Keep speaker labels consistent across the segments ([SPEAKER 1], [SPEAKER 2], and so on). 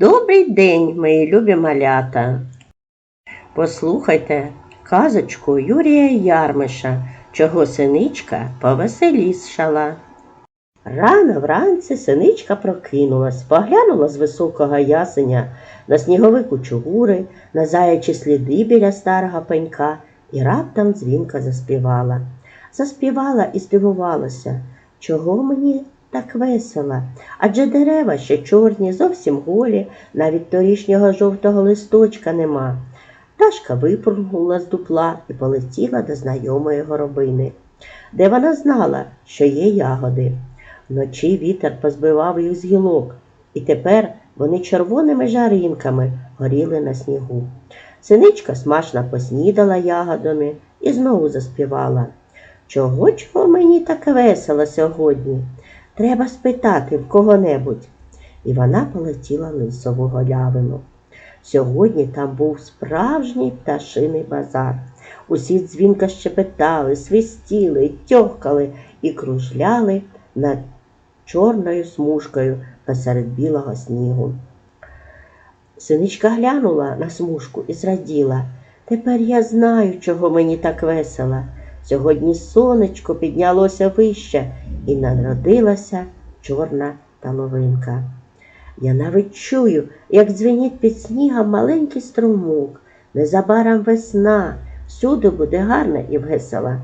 [SPEAKER 1] Добрий день, мої любі малята. Послухайте казочку Юрія Ярмиша, чого синичка повеселішала. Рано вранці синичка прокинулась, поглянула з високого ясеня на снігові кучугури, на заячі сліди біля старого пенька і раптом дзвінка заспівала. Заспівала і здивувалася, чого мені так весело, адже дерева ще чорні, зовсім голі, навіть торішнього жовтого листочка нема. Пташка випрыгнула з дупла і полетіла до знайомої горобини, де вона знала, що є ягоди. Вночі вітер позбивав їх з гілок, і тепер вони червоними жаринками горіли на снігу. Синичка смачно поснідала ягодами і знову заспівала. Чого чого мені так весело сьогодні? Треба спитати в кого-небудь. І вона полетіла лисову голявину. Сьогодні там був справжній пташиний базар. Усі дзвінко щебетали, свистіли, тьохкали і кружляли над чорною смужкою посеред білого снігу. Синичка глянула на смужку і зраділа. Тепер я знаю, чого мені так весело. Сьогодні сонечко піднялося вище і народилася чорна таловинка. Я навіть чую, як дзвенить під снігом маленький струмок. Незабаром весна, всюди буде гарна і весела.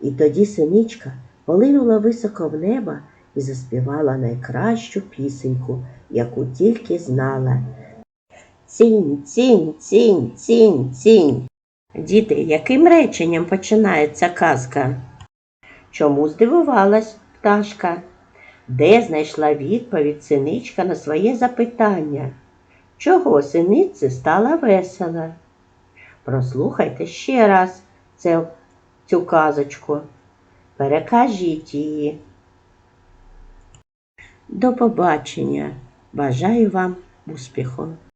[SPEAKER 1] І тоді синичка полинула високо в небо і заспівала найкращу пісеньку, яку тільки знала. Цінь, цінь, цінь, цінь, цінь. Діти, яким реченням починається казка? Чому здивувалась пташка? Де знайшла відповідь синичка на своє запитання? Чого синиці стало весело? Прослухайте ще раз це, цю казочку. Перекажіть її. До побачення. Бажаю вам успіху!